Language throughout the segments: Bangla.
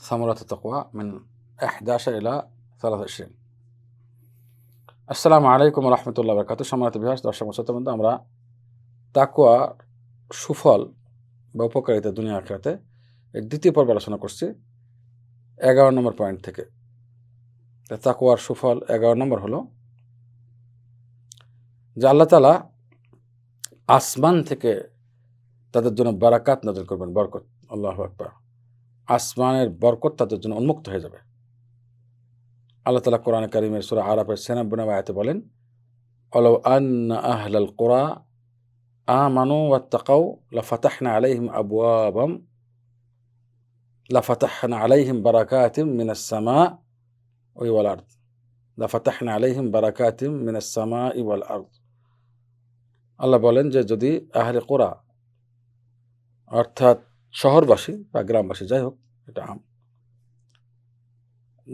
ثمرة التقوى من 11 إلى 23 আসসালামু আলাইকুম রহমতুল্লাহ বরকাত সম্মানিত বিহাস দর্শক শ্রোতাবন্ধু আমরা তাকুয়া সুফল বা উপকারিতা দুনিয়া আখড়াতে এর দ্বিতীয় পর্ব আলোচনা করছি এগারো নম্বর পয়েন্ট থেকে তা তাকুয়ার সুফল এগারো নম্বর হলো যে আল্লাহ তালা আসমান থেকে তাদের জন্য বারাকাত নাজল করবেন বরকত আল্লাহ আকবার আসমানের বরকত তাদের জন্য উন্মুক্ত হয়ে যাবে। আল্লাহ তালা কোরআন করিমের সুরা আরাফের সেনাবনা আয়াতে বলেন অলৌ আন আহলাল কোরআ আমানু ওয়াত্তাকাউ লাফাতাহনা আলাইহিম আবওয়াবাম, লাফাতাহনা আলাইহিম বারাকাতিম মিনাস সামা ওই ওয়াল আরদ, লাফাতাহনা আলাইহিম বারাকাতিম মিনাস সামা ওয়াল আরদ। আল্লাহ বলেন যে যদি আহলে কোরআ অর্থাৎ শহরবাসী বা গ্রামবাসী, যাই হোক, এটা আম।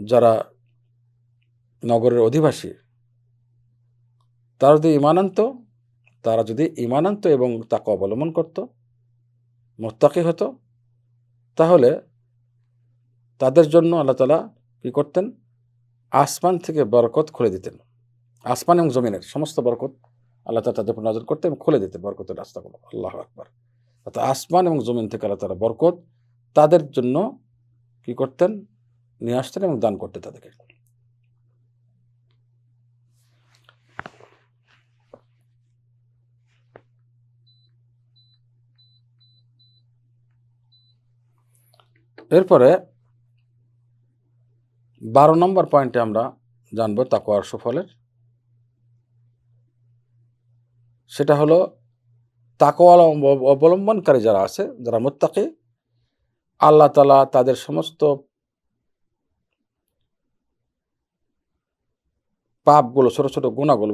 যারা নগরের অধিবাসী, তারা যদি ইমানান্ত, তারা যদি ইমানান্ত এবং তাকে অবলম্বন করত, মোত্তাকি হতো, তাহলে তাদের জন্য আল্লাহ তালা কী করতেন? আসমান থেকে বরকত খুলে দিতেন। আসমান এবং জমিনের সমস্ত বরকত আল্লাহ তালা তাদের উপর নজর করতেন এবং খুলে দিতেন বরকতের রাস্তাগুলো। আল্লাহ আকবার। অর্থাৎ আসমান এবং জমিন থেকে আল্লাহ তালা বরকত তাদের জন্য কি করতেন? নিয়ে আসতেন এবং দান করতেন তাদেরকে। এরপরে বারো নম্বর পয়েন্টে আমরা জানব তাকোয়ার সুফলের। সেটা হলো তাকোয়াল অবলম্বনকারী যারা আছে, যারা মোত্তাকি, আল্লাহ তালা তাদের সমস্ত পাপগুলো, ছোটো ছোটো গুণাগুলো,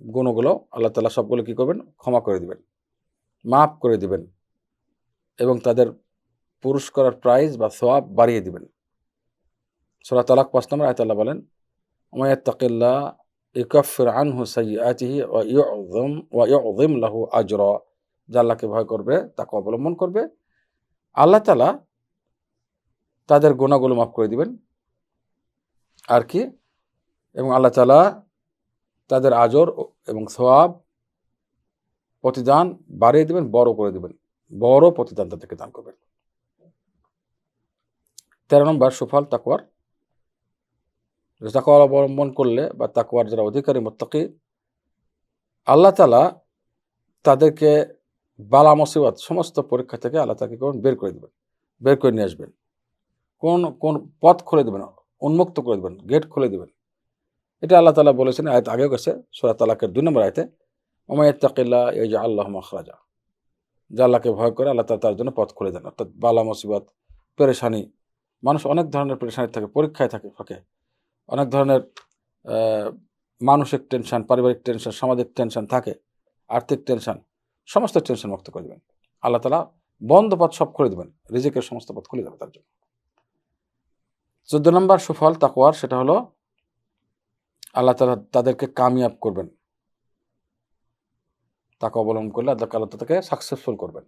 গুণগুলো আল্লাহ তালা সবগুলো কী করবেন? ক্ষমা করে দিবেন, মাফ করে দিবেন এবং তাদের পুরস্কারের প্রাইজ বা সোয়াব বাড়িয়ে দিবেন। সোলা তালাক পাঁচ নম্বর আয়তাল্লাহ বলেন ওমায়াত্তাকিল্লা ইকফির আনহু সাইয়াতিহি ওয়া ইউযম ওয়া ইউযিম লাহু আজরা। যে ভয় করবে, তাকে অবলম্বন করবে। আল্লাহ তালা তাদের গুণাগুলো মাফ করে দিবেন। আর কি? এবং আল্লাহ তালা তাদের আজর এবং সোয়াব প্রতিদান বাড়িয়ে দিবেন, বড় করে দিবেন। বড় প্রতিদান তাদেরকে দান করবেন। তেরো নম্বর, সুফল তাকুয়ার তাকুয়ার অবলম্বন করলে বা তাকুয়ার যারা অধিকারী, মোত্তাকি, আল্লাহ তালা তাদেরকে বালা মুসিবত, সমস্ত পরীক্ষা থেকে আল্লাহ তাকে করবেন বের করে দেবেন, বের করে নিয়ে আসবেন। কোন কোন পথ খুলে দেবেন, উন্মুক্ত করে দেবেন, গেট খুলে দেবেন। এটা আল্লাহ তালা বলেছেন, আয়ত আগেও গেছে, সোরা তালাকের দুই নম্বর আয়তে ওমায়ত্তাকিল্লা এই যে আল্লাহ মখরাজা যে আল্লাহকে ভয় করে আল্লাহ তালা তার জন্য পথ খুলে দেন। অর্থাৎ বালা মুসিবত, পেরেশানি, মানুষ অনেক ধরনের পেরেশানি থাকে, পরীক্ষায় থাকে, ফাঁকে। অনেক ধরনের মানসিক টেনশন, পারিবারিক টেনশন, সামাজিক টেনশন থাকে, আর্থিক টেনশন। সমস্ত টেনশন মুক্ত করে দেবেন। আল্লাহ তালা বন্ধ পথ সব খুলে দেবেন, রিজিকের সমস্ত পথ খুলে দেবে তার জন্য। চোদ্দ নম্বর সুফল তাকুয়ার সেটা হলো আল্লাহ তালা তাদেরকে কামিয়াব করবেন। তাকে অবলম্বন করলে আল্লাহ আল্লাহ তাকে সাকসেসফুল করবেন।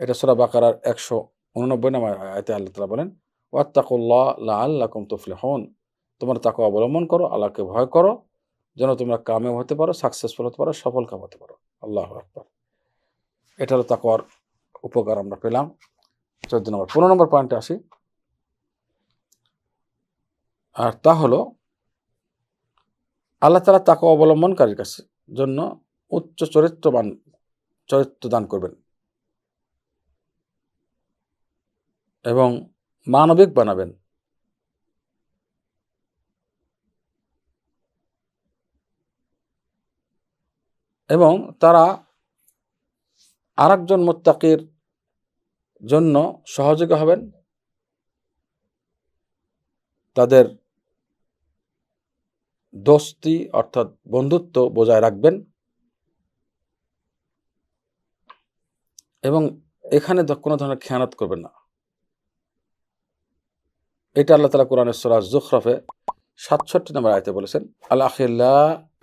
এটা সোরা বাকারার একশো উননব্বই নম্বর আয়তে আল্লাহ তালা বলেন, ওয়াত্তাকুল্লাহ লা আল্লাহ কুম তুফলে হন তোমরা তাকে অবলম্বন করো, আল্লাহকে ভয় করো যেন তোমরা কামেও হতে পারো সাকসেসফুল হতে পারো, সফল কাম হতে পারো। আল্লাহ আকবর। এটা হলো তাকওয়ার উপকার আমরা পেলাম। চোদ্দ নম্বর, পনেরো নম্বর পয়েন্টে আসি। আর তা হলো, আল্লাহ তালা তাকে অবলম্বনকারীর কাছে জন্য উচ্চ চরিত্রবান, চরিত্র দান করবেন। এবং মানবিক বানাবেন। এবং তারা আরেকজন মোত্তাকির জন্য সহযোগী হবেন। তাদের দোস্তি অর্থাৎ বন্ধুত্ব বজায় রাখবেন। এবং এখানে কোনো ধরনের খেয়ানত করবেন না। এটা আল্লাহ তালা কোরআনের সরাজ জুখরফে সাতষট্টি নম্বর আয়তে বলেছেন আল্লাহ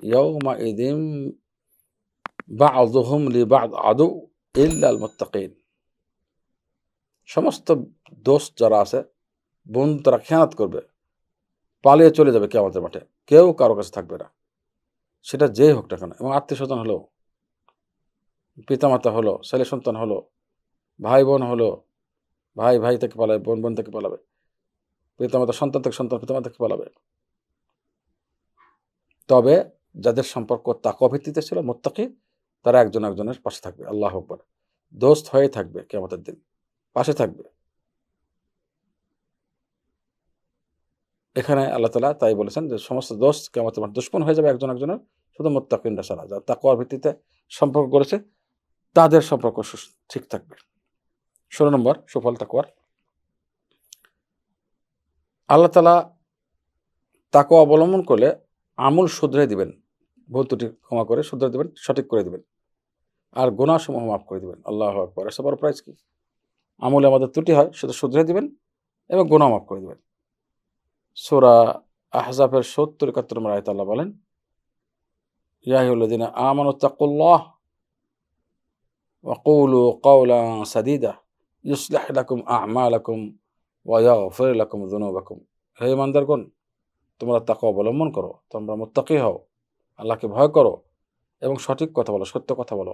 ইয়ৌমা ইদিম বা আদুহম লি বা আদু ইল্লাল মোত্তাকিন সমস্ত দোষ যারা আছে, বন্ধু তারা খেয়ানত করবে, পালিয়ে চলে যাবে কে আমাদের মাঠে। কেউ কারও কাছে থাকবে না। সেটা যেই হোক না কেন, এবং আত্মীয় স্বজন হলো পিতামাতা হলো, ছেলে সন্তান হলো ভাই বোন হলো ভাই ভাই থেকে পালাবে বোন বোন থেকে পালাবে, পিতামাতা সন্তান থেকে সন্তান, পিতামাতা থেকে পালাবে। তবে যাদের সম্পর্ক তাকওয়া ভিত্তিতে ছিল মোত্তাকি তারা একজন একজনের পাশে থাকবে, আল্লাহ আকবর। দোস্ত হয়ে থাকবে কেমতের দিন, পাশে থাকবে। এখানে আল্লাহ তালা তাই বলেছেন যে, সমস্ত দোস্ত কেমতের মাঠে দুশ্মন হয়ে যাবে একজন একজনের, শুধু মোত্তাকিনরা ছাড়া, যারা তাকওয়ার ভিত্তিতে সম্পর্ক করেছে, তাদের সম্পর্ক ঠিক থাকবে। ষোলো নম্বর, সুফল তাকওয়ার। আল্লাহ তালা তাকওয়া অবলম্বন করলে আমূল শুধরে দিবেন, ভুল ত্রুটি ক্ষমা করে শুধরে দিবেন, সঠিক করে দিবেন। আর গোনাসমূহ মাফ করে দেবেন। আল্লাহ আকবর। আসতে বড় প্রাইজ কি? আমলে আমাদের ত্রুটি হয় সেটা শুধরে দিবেন এবং গোনা মাফ করে দেবেন। সোরা আহজাফের সত্তর একাত্তর নম্বর আয়ত আল্লাহ বলেন ইয়াহিউল্লাদিন আমানুত্তাকুল্লাহ ওয়াকুলু কওলা সাদিদা ইসলাহ লাকুম আহমা লাকুম ওয়া ফের লাকুম দুনুবাকুম হে ইমানদারগণ, তোমরা তাকে অবলম্বন করো, তোমরা মোত্তাকি হও, আল্লাহকে ভয় করো এবং সঠিক কথা বলো, সত্য কথা বলো।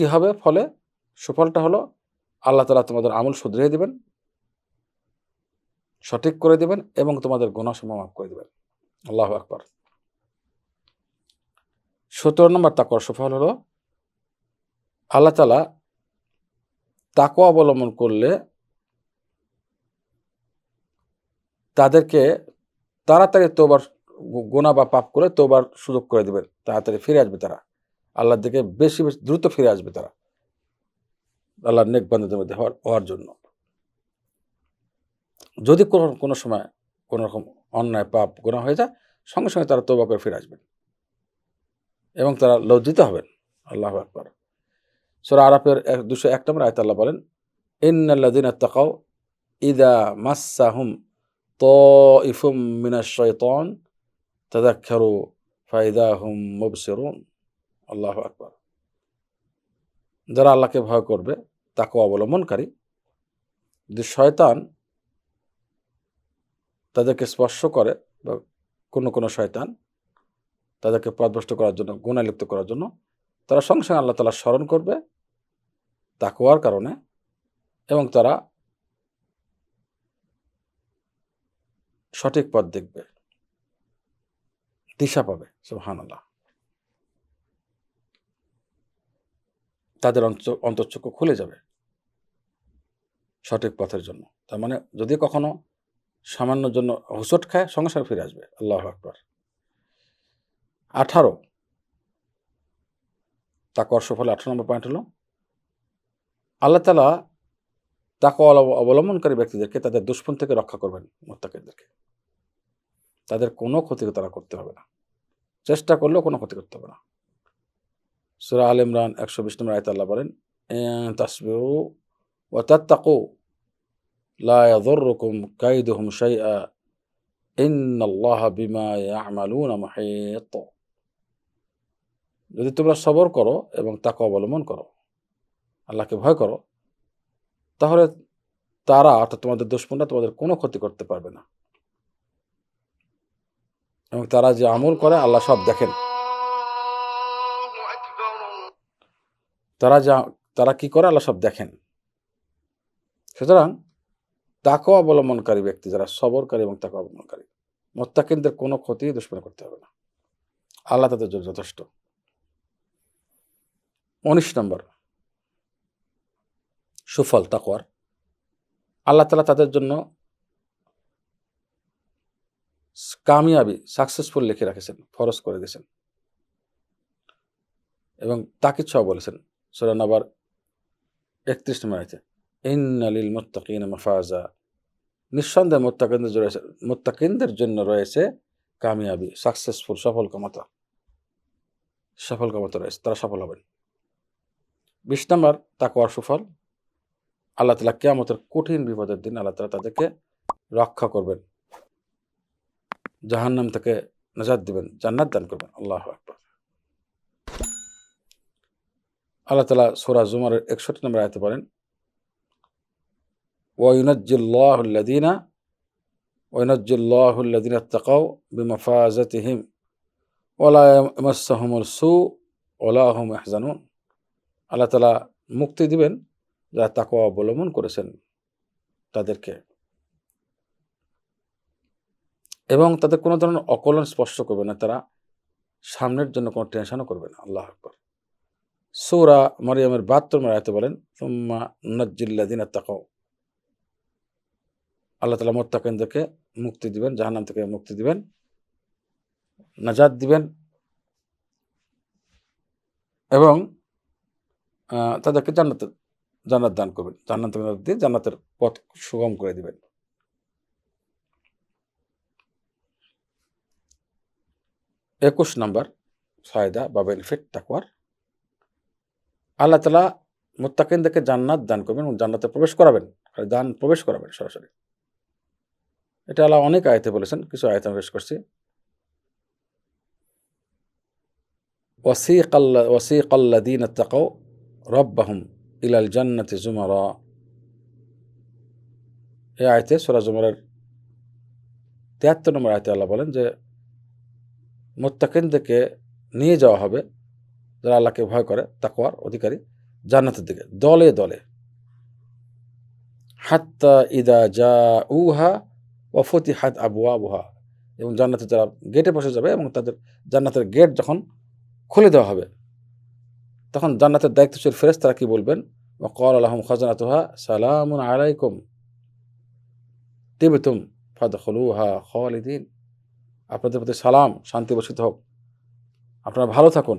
কি হবে? ফলে সুফলটা হলো আল্লাহ তালা তোমাদের আমল শুধরিয়ে দিবেন, সঠিক করে দিবেন এবং তোমাদের গুণাসমূহ মাফ করে দিবেন। আল্লাহ আকবার। সতেরো নম্বর তাকর সুফল হলো আল্লাহ তালা তাকওয়া অবলম্বন করলে তাদেরকে তাড়াতাড়ি তোবার গোনা বা পাপ করে তোবার সুযোগ করে দেবেন। তাড়াতাড়ি ফিরে আসবে তারা। আল্লাহর দিকে বেশি বেশি দ্রুত ফিরে আসবে তারা। আল্লাহর নেক বান্ধবদের মধ্যে হওয়ার হওয়ার জন্য। যদি কোনো কোনো সময় কোনো রকম অন্যায়, পাপ গোনা হয়ে যায়, সঙ্গে সঙ্গে তারা তোবা করে ফিরে আসবেন। এবং তারা লজ্জিত হবেন। আল্লাহ আকবর। সোরা আরাফের এক, দুশো এক নম্বর আয়তাল্লাহ বলেন ইন্নাল্লাদিন তাকাও ইদা মাসাহুম তো ইফুম মিনাশয়তন তাদাক্ষারু ফাইদাহুম মুবসিরুন। আল্লাহ আকবর। যারা আল্লাহকে ভয় করবে, তাকে অবলম্বনকারী। যদি শয়তান তাদেরকে স্পর্শ করে বা কোনো কোনো শয়তান তাদেরকে পথভ্রষ্ট করার জন্য, গুণালিপ্ত করার জন্য, তারা সঙ্গে সঙ্গে আল্লাহ তালা স্মরণ করবে তাকুয়ার কারণে এবং তারা সঠিক পথ দেখবে, দিশা পাবে। সুহান আল্লাহ তাদের অন্ত- অন্তঃচক্ষু খুলে যাবে সঠিক পথের জন্য। তার মানে যদি কখনো সামান্য জন্য হুসট খায়, সঙ্গে ফিরে আসবে। আল্লাহ আকবর। আঠারো। তাকওয়ার সফল, আঠারো নম্বর পয়েন্ট হলো, আল্লাহ তালা তাকে অবলম্বনকারী ব্যক্তিদেরকে তাদের দুশ্মন থেকে রক্ষা করবেন মোত্তাকিদেরকে তাদের কোনো ক্ষতি তারা করতে হবে না। চেষ্টা করলেও কোনো ক্ষতি করতে হবে না। সুরা আল ইমরান একশো বিশ নম্বর আয়ত আল্লাহ বলেন তাসবিউ ও তাত্তাকু, লা ইয়াদুররুকুম কাইদুহুম শাইআ, ইন্নাল্লাহা বিমা ইয়ামালুনা মুহীত. যদি তোমরা সবর করো এবং তাকে অবলম্বন করো, আল্লাহকে ভয় করো, তাহলে তারা অর্থাৎ তোমাদের দুশ্মনরা তোমাদের কোনো ক্ষতি করতে পারবে না। এবং তারা যে আমল করে, আল্লাহ সব দেখেন। তারা যা, তারা কি করে? আল্লাহ সব দেখেন। সুতরাং তাকে অবলম্বনকারী ব্যক্তি, যারা সবরকারী এবং তাকে অবলম্বনকারী। মোত্তাকিনদের কোনো ক্ষতি দুশ্মনে করতে হবে না। আল্লাহ তাদের জন্য যথেষ্ট। উনিশ নম্বর। সুফল, তাকওয়ার। আল্লাহ তালা তাদের জন্য কামিয়াবি, সাকসেসফুল লিখে রেখেছেন, ফরজ করে দিয়েছেন। এবং তাকে সহ বলেছেন সুরান আবার একত্রিশ নম্বর আছে ইন্নালিল মুত্তাকিন মাফাজা। নিঃসন্দেহে মোত্তাকিনদের রয়েছে মোত্তাকিনদের জন্য রয়েছে কামিয়াবি সাকসেসফুল সফল কামতা সফল কামতা রয়েছে, তারা সফল হবেন। বিশ নম্বর, তাকওয়ার সুফল। আল্লাহ তালা কেয়ামতের কঠিন বিপদের দিন আল্লাহ তালা তাদেরকে রক্ষা করবেন। জাহান্নাম থেকে নাজাদ দিবেন, জান্নাত দান করবেন। আল্লাহ আকবর। আল্লাহ তালা সোরা জুমারের একষট্টি নম্বর আয়তে বলেন ওয়ুনজ্জিল্লাহুল্লাদিনা ওয়ুনজ্জিল্লাহুল্লাদিনা তাকাও বিমাফাজাতিহিম ওলা মাসাহমুল সু ওলাহম এহজানুন আল্লাহ তালা মুক্তি দিবেন যারা তাকওয়া অবলম্বন করেছেন তাদেরকে। এবং তাদের কোনো ধরনের অকলন স্পর্শ করবে না, তারা সামনের জন্য কোনো টেনশনও করবে না। আল্লাহ আকবর। সৌরা মরিয়মের বাহাত্তর আয়তে বলেন তুম্মা নজ্জিল্লাদিন তাকাও আল্লাহ তালা মোত্তাকিনদেরকে মুক্তি দিবেন, জাহান্নাম থেকে মুক্তি দিবেন নাজাদ দিবেন এবং তাদেরকে জান্নাত জান্নাত দান করবেন। জান্নাত দিয়ে জান্নাতের পথ সুগম করে দিবেন। একুশ নাম্বার, ফায়দা বা বেনিফিট তাকওয়ার। আল্লাহ তালা মোত্তাকিনদেরকে জান্নাত দান করবেন এবং জান্নাতে প্রবেশ করাবেন দান প্রবেশ করাবেন সরাসরি। এটা আল্লাহ অনেক আয়তে বলেছেন, কিছু আয়তে আমি বেশ করছি। ওয়াসিক আল্লা ওয়াসিক আল্লাদিন তাকাও রব্বাহম ইলাল জান্নাতি জুমার। এই আয়তে সোরা জুমারের তিয়াত্তর নম্বর আয়তে আল্লাহ বলেন যে, মোত্তাকিনদেরকে নিয়ে যাওয়া হবে যারা আল্লাহকে ভয় করে, তাকওয়ার অধিকারী, জান্নাতের দিকে, দলে দলে। হাত্তা ইদা যা উহা ওয়ফতি হাত আবুয়া বুহা এবং জান্নাতে যারা গেটে বসে যাবে এবং তাদের জান্নাতের গেট যখন খুলে দেওয়া হবে, তখন জান্নাতের দায়িত্বশীল ফেরেস তারা কি বলবেন? কল আলহম খাজানাতুহা, সালামুন আলাইকুম। তিবতুম ফাদখলুহা খালিদিন। আপনাদের প্রতি সালাম শান্তি বসিত হোক। আপনারা ভালো থাকুন।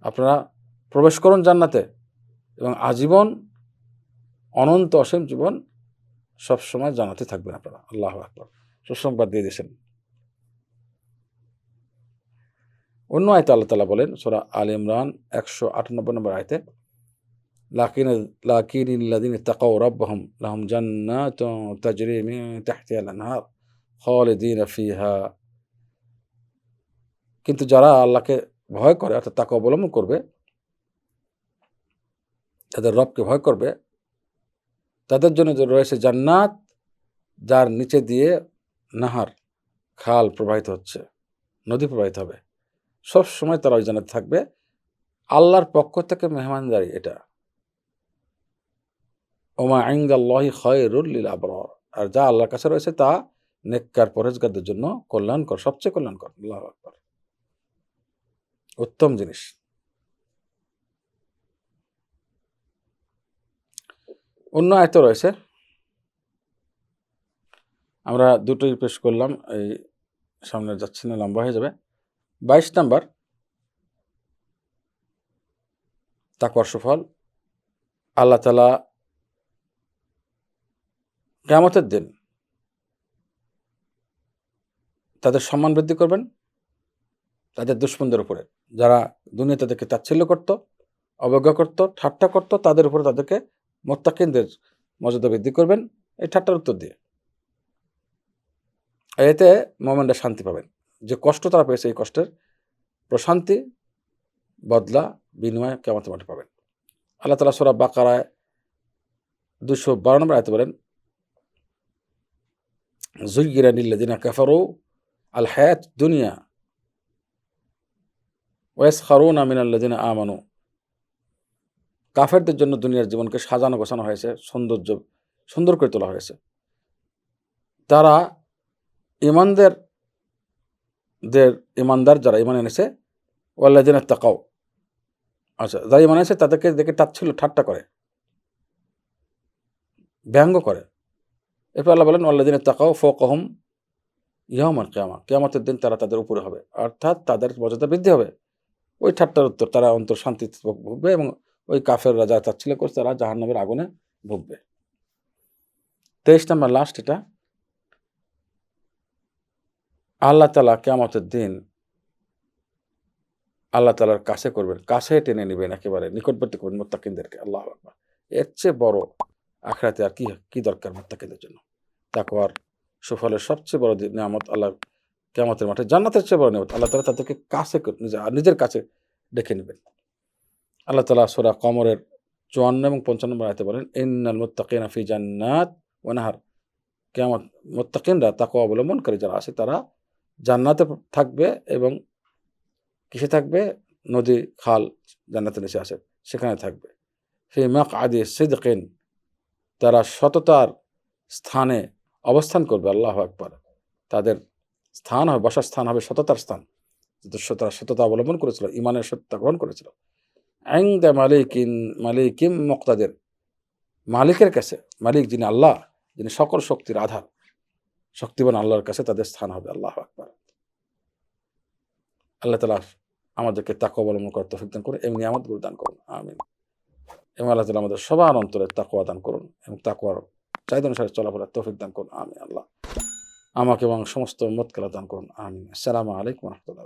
আপনারা প্রবেশ করুন জান্নাতে এবং আজীবন অনন্ত অসীম জীবন সবসময় জানাতে থাকবেন আপনারা। আল্লাহ আকবর। সুসংবাদ দিয়ে দিয়েছেন। অন্য আয়তে আল্লাহ তালা বলেন, সোরা আল ইমরান একশো আটানব্বই নম্বর আয়তে, লাকিন লাকিন তাকাও রব্বাহম লাহম জান্নাত তাজরি মিন তাহতিহা আল-আনহার কিন্তু যারা আল্লাহকে ভয় করে, অর্থাৎ তাকে অবলম্বন করবে, তাদের রবকে ভয় করবে, তাদের জন্য রয়েছে জান্নাত, যার নিচে দিয়ে নাহার, খাল প্রবাহিত হচ্ছে, নদী প্রবাহিত হবে। সব সময় তারা ওই জান্নাতে থাকবে। আল্লাহর পক্ষ থেকে মেহমানদারি এটা। ওমা আইন্দাল্লাহি খয়রুল লিল আবরার। আর যা আল্লাহর কাছে রয়েছে তা নেককার পরেজগারদের জন্য কল্যাণকর, সবচেয়ে কল্যাণকর। আল্লাহ আকবার। উত্তম জিনিস। অন্য আয়ত রয়েছে। আমরা দুটোই পেশ করলাম, এই সামনে যাচ্ছি না, লম্বা হয়ে যাবে। বাইশ নাম্বার। তাকওয়ার সুফল। আল্লাহ তালা কেমতের দিন তাদের সম্মান বৃদ্ধি করবেন। তাদের দুশ্মনদের উপরে। যারা দুনিয়া তাদেরকে তাচ্ছিল্য করত, অবজ্ঞা করত, ঠাট্টা করত, তাদের উপরে তাদেরকে মোত্তাকিনদের মর্যাদা বৃদ্ধি করবেন। এই ঠাট্টার উত্তর দিয়ে। এতে মোমেনরা শান্তি পাবেন। যে কষ্ট তারা পেয়েছে, এই কষ্টের প্রশান্তি, বদলা, বিনিময় কেমন মাঠে পাবেন। আল্লাহ তালা সোরা বাকারায় দুশো বারো নম্বর আয়তে বলেন জুইগিরা নিল্লাদিনা কাফারো আল হায়াত দুনিয়া ওয়েস খারুন আমিন আল্লাদিনা আমানু। কাফেরদের জন্য দুনিয়ার জীবনকে সাজানো গোছানো হয়েছে, সৌন্দর্য, সুন্দর করে তোলা হয়েছে। তারা ইমানদের, দের ইমানদার যারা ইমান এনেছে ওয়াল্লাদিনের তাকাও আচ্ছা যারা ইমান এনেছে তাদেরকে দেখে টাচ্ছিল ঠাট্টা করে। ব্যঙ্গ করে। এরপর আল্লাহ বলেন আল্লাদিনের তাকাও ফোকহম ইহমান কেয়ামা। কেয়ামতের দিন তারা তাদের উপরে হবে, অর্থাৎ তাদের মর্যাদা বৃদ্ধি হবে। ওই ঠাট্টার উত্তর, তারা অন্তর শান্তিতে ভুগবে এবং ওই কাফের রাজা চাচ্ছিল করছে তারা জাহান্নামের আগুনে ভুগবে। তেইশ নম্বর লাস্ট এটা। আল্লাহ তালা কেমতের দিন আল্লাহ তালার কাছে করবেন, কাছে টেনে নেবেন একেবারে, নিকটবর্তী করবেন মোত্তাকিনদেরকে, আল্লাহ আকবার। এর চেয়ে বড় আখড়াতে আর কি কি দরকার মোত্তাকিনদের জন্য? তাকওয়ার সুফলের সবচেয়ে বড় নিয়ামত আল্লাহ কেমতের মাঠে জান্নাতের চেয়ে বড় নিয়ামত। আল্লাহ তালা তাদেরকে কাছে নিজের কাছে ডেকে নেবেন। আল্লাহ তালা সোরা কমরের চুয়ান্ন এবং পঞ্চান্ন আয়তে বলেন, ইন্নাল মুত্তাকিনা ফি জান্নাত ওনাহার কেমন মোত্তাকিনরা তাকে অবলম্বন করে যারা আছে তারা জান্নাতে থাকবে এবং কিসে থাকবে? নদী, খাল জান্নাতের নিচে আছে সেখানে থাকবে। সেই মাক আদি সিদ্দিন তারা সততার স্থানে অবস্থান করবে, আল্লাহ আকবার। তাদের স্থান হবে, বসার স্থান হবে, সততার স্থান। যাদের সত- সততা অবলম্বন করেছিল, ইমানের সত্যতা গ্রহণ করেছিল। আইন্দা মালিকিন, মালিকিম মুক্তাদের, মালিকের কাছে, মালিক যিনি আল্লাহ, যিনি সকল শক্তির আধার শক্তিবান আল্লাহর কাছে তাদের স্থান হবে, আল্লাহ আকবার। আল্লাহ তালা আমাদেরকে তাকে অবলম্বন করার তৌফিক দান করুন এমনি আমাদের দান করুন, আমিন। এবং আল্লাহ তালা আমাদের সবার অন্তরে তাকুয়া দান করুন, এবং তাকুয়ার চাহিদা অনুসারে চলাফেরার তৌফিক দান করুন আমি আল্লাহ। আমাকে এবং সমস্ত মতকালা দান করুন। আমিন। আসসালামু আলাইকুম রহমতুল্লাহ